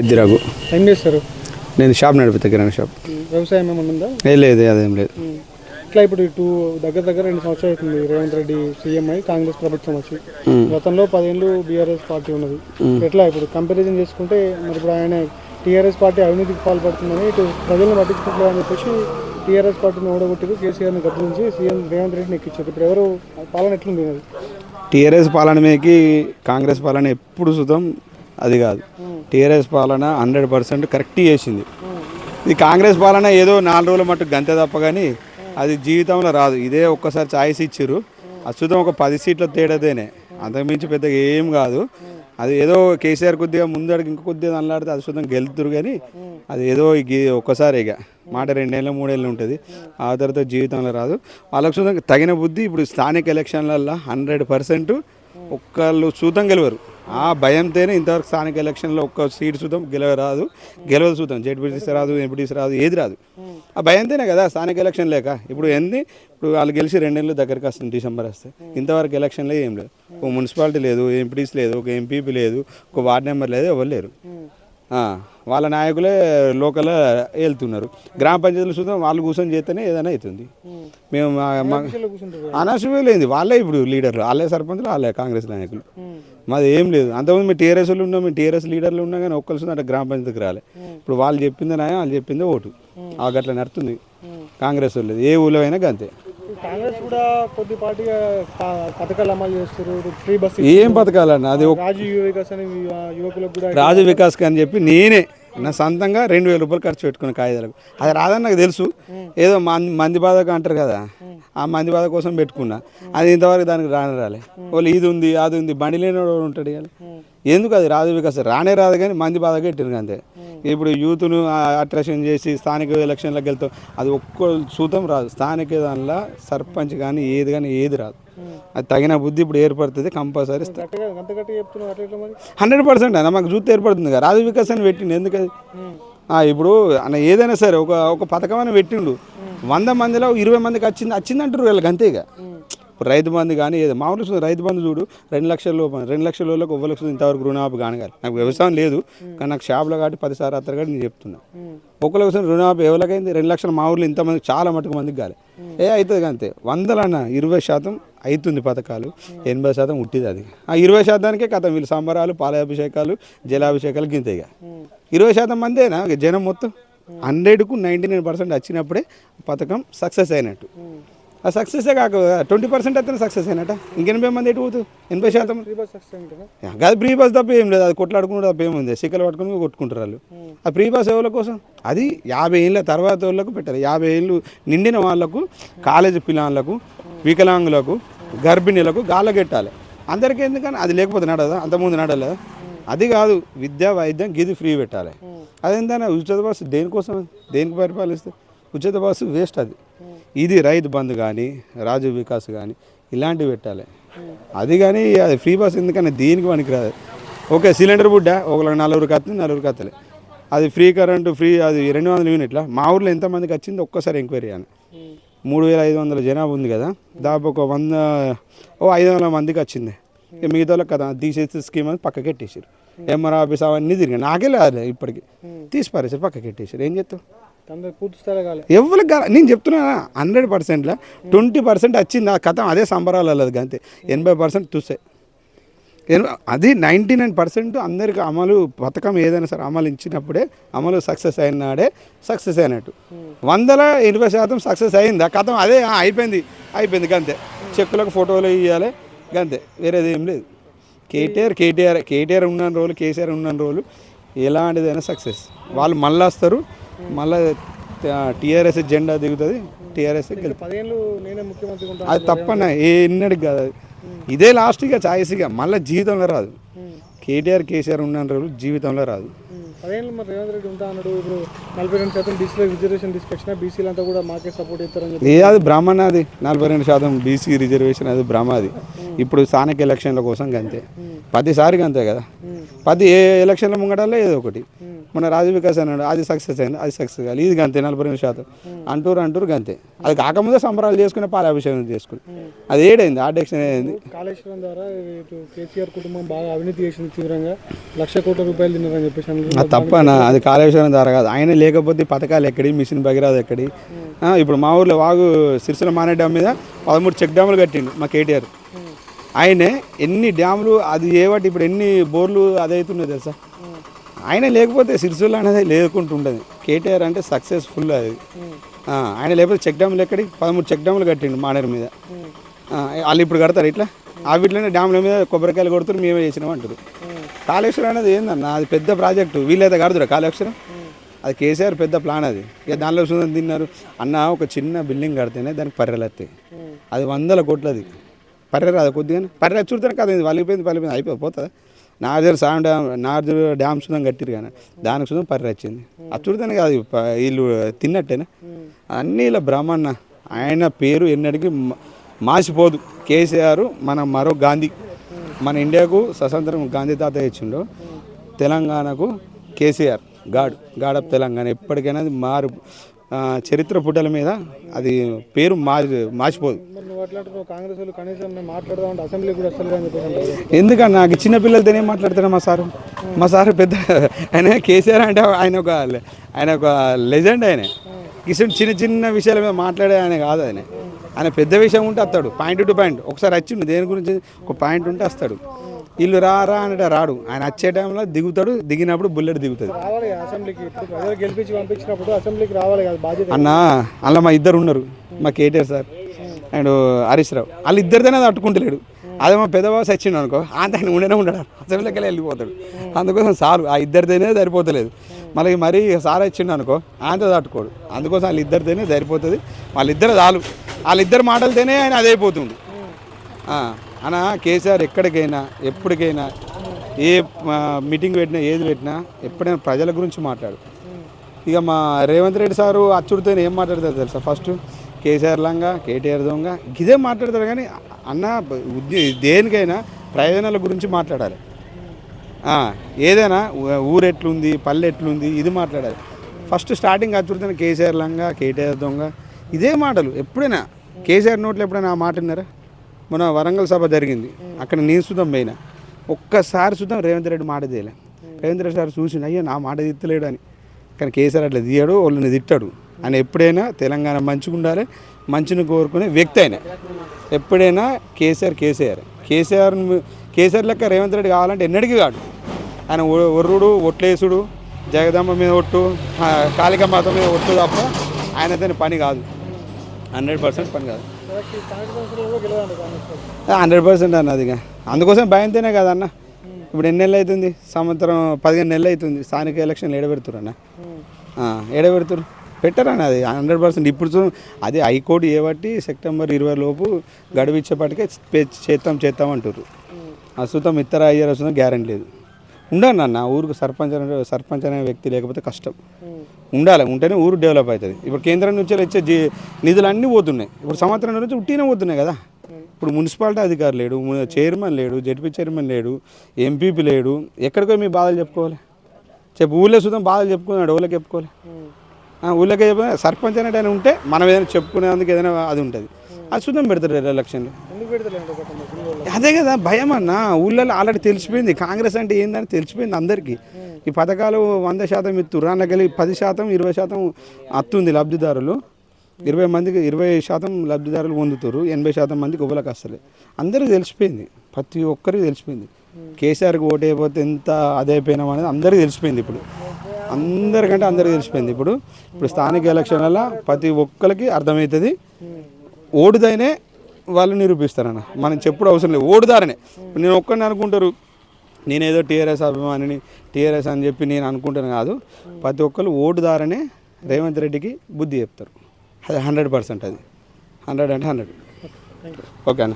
పెద్దిరాగు ఏం చేస్తారు? నేను షాప్ నడిపితే కిరాణా షాప్. వ్యవసాయం ఏమైనా ఉందా? ఏ లేదు అదేం లేదు. ఇట్లా ఇప్పుడు టూ దగ్గర దగ్గర రెండు సంవత్సరాలు అవుతుంది. రేవంత్ రెడ్డి సీఎం అయి కాంగ్రెస్ ప్రభుత్వం వచ్చి. గతంలో పదేళ్ళు బీఆర్ఎస్ పార్టీ ఉన్నది. ఎట్లా ఇప్పుడు కంపారిజన్ చేసుకుంటే మరి ఇప్పుడు ఆయన టీఆర్ఎస్ పార్టీ అవినీతికి పాల్పడుతుందని ఇటు ప్రజలను పట్టించుకుంటారని చెప్పేసి టీఆర్ఎస్ పార్టీని ఓడగొట్టి కేసీఆర్ని గద్దెంచి సీఎం రేవంత్ రెడ్డిని ఎక్కించారు ఇప్పుడు ఎవరు పాలన ఎట్లుంది టీఆర్ఎస్ పాలన మీదకి కాంగ్రెస్ పాలన ఎప్పుడు సుతం అది కాదు. టీఆర్ఎస్ పాలన హండ్రెడ్ పర్సెంట్ కరెక్ట్ చేసింది. ఇది కాంగ్రెస్ పాలన ఏదో నాలుగు రోజుల మట్టుకు గంతే తప్ప కానీ అది జీవితంలో రాదు. ఇదే ఒక్కసారి ఛాయిస్ ఇచ్చారు అచ్చుతం ఒక పది సీట్ల తేడాదేనే అంతకుమించి పెద్దగా ఏం కాదు. అది ఏదో కేసీఆర్ కొద్దిగా ముందడికి ఇంక కొద్దిగా అల్లాడితే అది శుద్ధం గెలుతురు కానీ అది ఏదో ఒక్కసారి ఇక మాట రెండేళ్ళు మూడేళ్ళు ఉంటుంది. ఆ తర్వాత జీవితంలో రాదు. వాళ్ళకి శుద్ధం తగిన బుద్ధి ఇప్పుడు స్థానిక ఎలక్షన్లల్లో హండ్రెడ్ పర్సెంట్ ఒక్కళ్ళు చూద్దాం గెలవరు. ఆ భయంతోనే ఇంతవరకు స్థానిక ఎలక్షన్లో ఒక్క సీట్ చూద్దాం గెలవరాదు. గెలవదు చూద్దాం జడ్పీటీసీ రాదు ఎంపీటీసీ రాదు ఏది రాదు. ఆ భయంతోనే కదా స్థానిక ఎలక్షన్ లేక. ఇప్పుడు ఎన్ని ఇప్పుడు వాళ్ళు గెలిచి రెండేళ్ళు దగ్గరికి వస్తుంది డిసెంబర్ వస్తే. ఇంతవరకు ఎలక్షన్లో ఏం లేదు. ఒక మున్సిపాలిటీ లేదు ఎంపీటీసీ లేదు ఒక ఎంపీపీ లేదు ఒక వార్డ్ నెంబర్ లేదు ఎవరు లేరు. వాళ్ళ నాయకులే లోకల్ వెళ్తున్నారు గ్రామ పంచాయతీలు చూద్దాం వాళ్ళు కూర్చొని చేస్తేనే ఏదైనా అవుతుంది. మేము అనవసరమే లేదు. వాళ్ళే ఇప్పుడు లీడర్లు. వాళ్ళే సర్పంచులు వాళ్ళే కాంగ్రెస్ నాయకులు. మాది ఏం లేదు. అంతకుముందు మేము టీఆర్ఎస్ వాళ్ళు ఉన్నాం మేము టీఆర్ఎస్ లీడర్లు ఉన్నాం కానీ ఒక్కరు అంటే గ్రామ పంచాయతీకి రాలే. ఇప్పుడు వాళ్ళు చెప్పిందే న్యాయం వాళ్ళు చెప్పిందే ఓటు. ఆ గట్ల నడుతుంది. కాంగ్రెస్ వాళ్ళు ఏ ఊళ్ళో అయినా గంతే. కాంగ్రెస్ కూడా ప- పథకాలు అమలు చేస్తారు ఫ్రీ బస్ ఏం బతకాలన్న అది రాజు వికాస్ అని యువ- యువకులకు కూడా రాజు వికాస్ అని చెప్పి నేనే నా సొంతంగా రెండు వేల రూపాయలు ఖర్చు పెట్టుకున్న కాగితాలకు. అది రాదని నాకు తెలుసు. ఏదో మంది మంది బాధకు అంటారు కదా. ఆ మంది బాధ కోసం పెట్టుకున్నా. అది ఇంతవరకు దానికి రాని రాలే. వాళ్ళు ఇది ఉంది అది ఉంది బండి లేనివాడు వాడు ఉంటాడు ఇవాళ ఎందుకు అది రాజు వికాస్ రానే రాదు కానీ మంది బాధ పెట్టింది అంతే. ఇప్పుడు యూత్ను అట్రాక్షన్ చేసి స్థానిక ఎలక్షన్లకు వెళ్తాం అది ఒక్క సూతం రాదు. స్థానిక దానిలో సర్పంచ్ కానీ ఏది కానీ ఏది రాదు. అది తగిన బుద్ధి ఇప్పుడు ఏర్పడుతుంది కంపల్సరీ హండ్రెడ్ పర్సెంట్ అన్న మాకు చూస్తే ఏర్పడుతుంది కదా. రాజు వికాస్ అని పెట్టిండు ఎందుకది ఆ, ఇప్పుడు అన్న ఏదైనా సరే ఒక ఒక పథకం అని పెట్టిండు. వంద మందిలో ఇరవై మందికి వచ్చింది వచ్చింది అంటారు వీళ్ళకి అంతే ఇక. ఇప్పుడు రైతు బంధు కానీ ఏదో మామూలు చూడు, రైతు బంధు చూడు రెండు లక్షల లోపల రెండు లక్షల లోపల ఒక లక్షలు ఇంతవరకు రుణమాఫీ కానగాలి నాకు వ్యవసాయం లేదు కానీ నాకు షాప్లో కాబట్టి పది సార్లు అత్తరు కాబట్టి నేను చెప్తున్నా. ఒక లక్షల రుణమాఫీ ఎవరికైంది రెండు లక్షల మా ఊర్లో ఇంతమంది చాలా మటుకు మందికి కాలే. ఏ అవుతుంది అంతే. వందలన్న ఇరవై శాతం అవుతుంది పథకాలు ఎనభై శాతం ఉట్టిది అది. ఆ ఇరవై శాతానికే కథ వీళ్ళు సంబరాలు పాలాభిషేకాలు జలాభిషేకాలు గింతేగా ఇరవై శాతం మందేనా? జనం మొత్తం హండ్రెడ్కు నైంటీ నైన్ పర్సెంట్ వచ్చినప్పుడే పథకం సక్సెస్ అయినట్టు. ఆ సక్సెసే కాక ట్వంటీ పర్సెంట్ అయితే సక్సెస్ అయినట్ట. ఇంకెనభై మంది ఎటు పోతుంది ఎనభై శాతం. ఫ్రీ కాదు ప్రీ బస్ తప్ప ఏం లేదు. అది కొట్లాడుకుని తప్ప ఏముంది సిక్కలు పట్టుకుని కొట్టుకుంటారు వాళ్ళు. ఆ ప్రీ బస్ ఎవరి కోసం? అది యాభై ఏళ్ళ తర్వాత వాళ్ళకు పెట్టాలి. యాభై ఏళ్ళు నిండిన వాళ్ళకు కాలేజీ పిల్లలకు వికలాంగులకు గర్భిణీలకు గాలగెట్టాలి అందరికీ ఎందుకని? అది లేకపోతే నడదా? అంతకుముందు నడలేదా అది కాదు విద్య వైద్యం గిది ఫ్రీ పెట్టాలి. అదేంటన్నా ఉచిత బస్సు దేనికోసం? దేనికి పరిపాలిస్తే? ఉచిత బస్సు వేస్ట్ అది. ఇది రైతు బంధు కానీ రాజు వికాస్ కానీ ఇలాంటివి పెట్టాలి. అది కానీ అది ఫ్రీ బస్ ఎందుకని దీనికి పనికిరాదు. ఓకే సిలిండర్ బుడ్డ ఒకళ్ళకి నలుగురికి వస్తుంది నలుగురికి వస్తలే అది ఫ్రీ కరెంటు ఫ్రీ అది రెండు వందల యూనిట్ల మా ఊర్లో ఎంతమందికి వచ్చింది ఒక్కసారి ఎంక్వైరీ అని మూడు వేల ఐదు వందల జనాభా ఉంది కదా దాదాపు ఒక వంద ఓ ఐదు వందల మందికి వచ్చింది. ఇక మిగతా వాళ్ళకి కదా తీసేసి స్కీమ్ అని పక్కకి పెట్టేసారు ఎంఆర్ ఆఫీస్ అవన్నీ తిరిగి నాకే లేదు ఇప్పటికి. తీసి పారేసారు పక్కకి పెట్టేసారు ఏం చేస్తావు? ఎవరికి గా- నేను చెప్తున్నా హండ్రెడ్ పర్సెంట్లో ట్వంటీ పర్సెంట్ వచ్చింది ఆ కథ అదే సంబరాలు వెళ్ళదు అంతే ఎనభై పర్సెంట్ చూసే. అది నైంటీ నైన్ పర్సెంట్ అందరికి అమలు పథకం ఏదైనా సరే అమలు ఇచ్చినప్పుడే అమలు సక్సెస్ అయినాడే సక్సెస్ అయినట్టు. వందల ఎనభై శాతం సక్సెస్ అయింది. ఆ కథం అదే అయిపోయింది అయిపోయింది గంతే. చెక్కులకు ఫోటోలు ఇవ్వాలి గంతే. వేరేది ఏం లేదు. కేటీఆర్ కేటీఆర్ కేటీఆర్ ఉన్న రోజులు కేసీఆర్ ఉన్న రోజులు ఎలాంటిదైనా సక్సెస్. వాళ్ళు మళ్ళీ వస్తారు మళ్ళీ టీఆర్ఎస్ జెండా దిగుతుంది టీఆర్ఎస్ అది తప్పన ఏ ఎన్నడికి కాదు అది. ఇదే లాస్ట్ ఇక ఛాయిస్ ఇక మళ్ళీ జీవితంలో రాదు. కేటీఆర్ కేసీఆర్ ఉన్న రోజులు జీవితంలో రాదు. పదేళ్ళు మరి రేవంత్ రెడ్డి ఉంటా అన్నాడు ఇప్పుడు నలభై రెండు శాతం బీసీలో రిజర్వేషన్ తీసుకొచ్చిన బీసీలు అంతా కూడా మాకే సపోర్ట్ ఇస్తారని చెప్పి. ఏ అది బ్రాహ్మణ అది. నలభై రెండు శాతం బీసీ రిజర్వేషన్ అది బ్రహ్మ అది. ఇప్పుడు స్థానిక ఎలక్షన్ల కోసం అంతే ప్రతిసారికి అంతే కదా. ప్రతి ఏ ఎలక్షన్ల ముంగటల్లో ఏదో ఒకటి. మన రాజు వికాస్ అన్నాడు అది సక్సెస్ అయింది అది సక్సెస్ కాదు ఇది గంతే నలభై రెండు శాతం. అంటూరు అంటూరు గంతే. అది కాకముందే సంబరాలు చేసుకుని పాలాభిషేకం చేసుకుని. అది ఏడైంది ఆర్డెక్షన్ అయింది కాళేశ్వరం ద్వారా కేసీఆర్ కుటుంబం బాగా అవినీతి చేసింది తీవ్రంగా. లక్ష కోట్ల రూపాయలు తిన్నారని చెప్పేసి తప్పనా అది కాళేశ్వరం ద్వారా కాదు. ఆయన లేకపోతే పథకాలు ఎక్కడి మిషన్ భగీరథ ఎక్కడి? ఆ, ఇప్పుడు మా ఊర్లో వాగు సిరిసిల మానే డ్యామ్ మీద పదమూడు చెక్ డ్యాములు కట్టిండు మా కేటీఆర్. ఆయనే ఎన్ని డ్యాములు అది ఏవాటి ఇప్పుడు ఎన్ని బోర్లు అదవుతున్నాయి తెలుసా? ఆయన లేకపోతే సిరిసిల్ల అనేది లేకుంటుండదు. కేటీఆర్ అంటే సక్సెస్ఫుల్ అది. ఆయన లేకపోతే చెక్ డ్యాములు ఎక్కడి పదమూడు చెక్ డ్యాములు కట్టిండు మానేరు మీద. వాళ్ళు ఇప్పుడు కడతారు ఇట్లా? ఆ వీటిలోనే డ్యాముల మీద కొబ్బరికాయలు కొడుతున్నారు మేమే చేసినాం అంటారు. కాళేశ్వరం అనేది ఏందన్న అది పెద్ద ప్రాజెక్టు వీళ్ళైతే కడుతురా కాళేశ్వరం? అది కేసీఆర్ పెద్ద ప్లాన్ అది. ఇక దానిలో చూద్దాం తిన్నారు. అన్న ఒక చిన్న బిల్డింగ్ కడితేనే దానికి పర్రెలు వస్తాయి. అది వందల కోట్లది. పర్రె రాదు కొద్దిగా పర్రె చూడతాను కదా ఇది వలిగిపోయింది పలిపోయింది అయిపోయి నార్జర్ సాయం డ్యామ్ నార్జర్ డ్యామ్ సుధం కట్టిరు కానీ దానికి సుధం పర్రె వచ్చింది. అది చూడతాను కాదు వీళ్ళు తిన్నట్టేనా? అన్నీ ఇలా బ్రహ్మన్న ఆయన పేరు ఎన్నటికీ మాసిపోదు. కేసీఆర్ మన మరో గాంధీ. మన ఇండియాకు స్వతంత్రం గాంధీ తాత ఇచ్చిండు తెలంగాణకు KCR god god of Telangana. ఎప్పటికైనా మారు చరిత్ర పుటల మీద అది పేరు మారి మార్చిపోదు కాంగ్రెస్ కనీసం అసెంబ్లీ ఎందుకన్నా నాకు చిన్న పిల్లలతో మాట్లాడతాడు మా సారు? మా సారు పెద్ద ఆయన కేసీఆర్ అంటే ఆయన ఒక ఆయన ఒక లెజెండ్ ఆయన. కిషన్ చిన్న చిన్న విషయాల మీద మాట్లాడే ఆయన కాదు ఆయన. ఆయన పెద్ద విషయం ఉంటే వస్తాడు పాయింట్ టు పాయింట్. ఒకసారి వచ్చిండు దేని గురించి ఒక పాయింట్ ఉంటే వస్తాడు వీళ్ళు రా రా అంటే రాడు. ఆయన వచ్చే టైంలో దిగుతాడు దిగినప్పుడు బుల్లెట్ దిగుతుంది. అసెంబ్లీకి. ఇప్పుడు ప్రజలు గెలిపించి పంపించినప్పుడు అసెంబ్లీకి రావాలి కదా బాధ్యత. అన్న అలా మా ఇద్దరు ఉన్నారు. మా KTR sir and Harish Rao. వాళ్ళు ఇద్దరితోనే తట్టుకుంటలేడు. అదే మా పెద్ద బాస్ వచ్చిండు అనుకో అంత ఆయన ఉండనే ఉండడు. అసెంబ్లీకి వెళ్ళి వెళ్ళిపోతాడు. అందుకోసం సారు ఆ ఇద్దరితోనే సరిపోతలేదు. మళ్ళీ మరీ సార్ వచ్చిండు అనుకో ఆయనతో తట్టుకోడు. అందుకోసం వాళ్ళ ఇద్దరితోనే సరిపోతుంది. వాళ్ళిద్దరు చాలు. వాళ్ళిద్దరు మాటలతోనే ఆయన అదే అయిపోతుంది ఆ, అన్న కేసీఆర్ ఎక్కడికైనా ఎప్పటికైనా ఏ మీటింగ్ పెట్టినా ఏది పెట్టినా ఎప్పుడైనా ప్రజల గురించి మాట్లాడు. ఇక మా రేవంత్ రెడ్డి సారు అచ్చుడితో ఏం మాట్లాడతారు తెలుసా? ఫస్ట్ కేసీఆర్ లంగా కేటీఆర్ దొంగ ఇదే మాట్లాడతారు కానీ అన్న దేనికైనా ప్రయోజనాల గురించి మాట్లాడాలి. ఏదైనా ఊరు ఎట్లుంది పల్లె ఎట్లుంది ఇది మాట్లాడాలి. ఫస్ట్ స్టార్టింగ్ అచ్చుడితో కేసీఆర్ లంగా కేటీఆర్ దొంగ ఇదే మాటలు ఎప్పుడైనా. కేసీఆర్ నోట్లో ఎప్పుడైనా ఆ మాట విన్నారా? మన వరంగల్ సభ జరిగింది. అక్కడ నేను సుతం పోయినా. ఒక్కసారి సుతం రేవంత్ రెడ్డి మాట తీయలే. రేవంత్ రెడ్డి సార్ చూసిన అయ్యో నా మాట తీత్తలేడు అని. కానీ కేసీఆర్ అట్లా తీయడు వాళ్ళని తిట్టాడు. ఆయన ఎప్పుడైనా తెలంగాణ మంచిగా ఉండాలి మంచిని కోరుకునే వ్యక్తి ఆయన. ఎప్పుడైనా కేసీఆర్ కేసీఆర్. కేసీఆర్ కేసీఆర్ లెక్క రేవంత్ రెడ్డి కావాలంటే ఎన్నడికి కాడు. ఆయన ఒర్రుడు ఒట్లేసుడు జగదమ్మ మీద ఒట్టు కాళిక కాళికామాత మీద ఒట్టు తప్ప ఆయనతో పని కాదు. హండ్రెడ్ పర్సెంట్ పని కాదు. హండ్రెడ్ పర్సెంట్ అన్నది ఇక. అందుకోసం భయంతోనే కదా అన్న. ఇప్పుడు ఎన్ని నెలలు అవుతుంది? సంవత్సరం పదిహేను నెలలు అవుతుంది. స్థానిక ఎలక్షన్లు ఏడబెడుతురన్న ఏడబెడుతురు పెట్టరన్న అది? Hundred percent. ఇప్పుడు చూ అది హైకోర్టు ఏబట్టి సెప్టెంబర్ ఇరవై లోపు గడువు ఇచ్చేపటికే చేస్తాం చేస్తాం అంటారు అసుతం ఇతర అయ్యారు వస్తుందో గ్యారంటీ లేదు. ఉండాలి అన్న ఊరికి సర్పంచ్ అనే సర్పంచ్ అనే వ్యక్తి లేకపోతే కష్టం. ఉండాలి ఉంటేనే ఊరు డెవలప్ అవుతుంది. ఇప్పుడు కేంద్రం నుంచి వచ్చే జీ నిధులు అన్నీ పోతున్నాయి. ఇప్పుడు సంవత్సరం నుంచి ఉట్టినే పోతున్నాయి కదా. ఇప్పుడు మున్సిపాలిటీ అధికారి లేడు చైర్మన్ లేడు జడ్పీ చైర్మన్ లేడు ఎంపీపీ లేడు. ఎక్కడికో మీ బాధలు చెప్పుకోవాలి. చెప్పు ఊళ్ళో సుతం బాధలు చెప్పుకున్నాడు ఊళ్ళకి చెప్పుకోవాలి. ఊళ్ళకి చెప్పిన సర్పంచ్ అనేటి ఉంటే మనం ఏదైనా చెప్పుకునేందుకు ఏదైనా అది ఉంటుంది. అది సుతం పెడతారు ఎలక్షన్లు. అదే కదా భయం అన్న. ఊళ్ళలో ఆల్రెడీ తెలిసిపోయింది. కాంగ్రెస్ అంటే ఏందని తెలిసిపోయింది అందరికీ. ఈ పథకాలు వంద శాతం ఇస్తుర్రు అందుకెళ్ళి పది శాతం ఇరవై శాతం అత్తుంది లబ్ధిదారులు. ఇరవై మందికి ఇరవై శాతం లబ్ధిదారులు పొందుతారు ఎనభై శాతం మందికి ఉవ్వలకు వస్తలే అందరికీ తెలిసిపోయింది. ప్రతి ఒక్కరికి తెలిసిపోయింది. కేసీఆర్కి ఓటు అయిపోతే ఎంత అదైపోయినాం అనేది అందరికీ తెలిసిపోయింది ఇప్పుడు. అందరికంటే అందరికీ తెలిసిపోయింది ఇప్పుడు. ఇప్పుడు స్థానిక ఎలక్షన్లలో ప్రతి ఒక్కరికి అర్థమవుతుంది. ఓడుదైనే వాళ్ళు నిరూపిస్తారన్న. మనం చెప్పుడు అవసరం లేదు. ఓడుదారనే. నేను ఒక్కడిని అనుకుంటారు నేనేదో టీఆర్ఎస్ అభిమానిని టీఆర్ఎస్ అని చెప్పి నేను అనుకుంటాను కాదు. ప్రతి ఒక్కరు ఓటుదారనే రేవంత్ రెడ్డికి బుద్ధి చెప్తారు. అది హండ్రెడ్ పర్సెంట్ అది. హండ్రెడ్ అంటే హండ్రెడ్. ఓకే. అన్న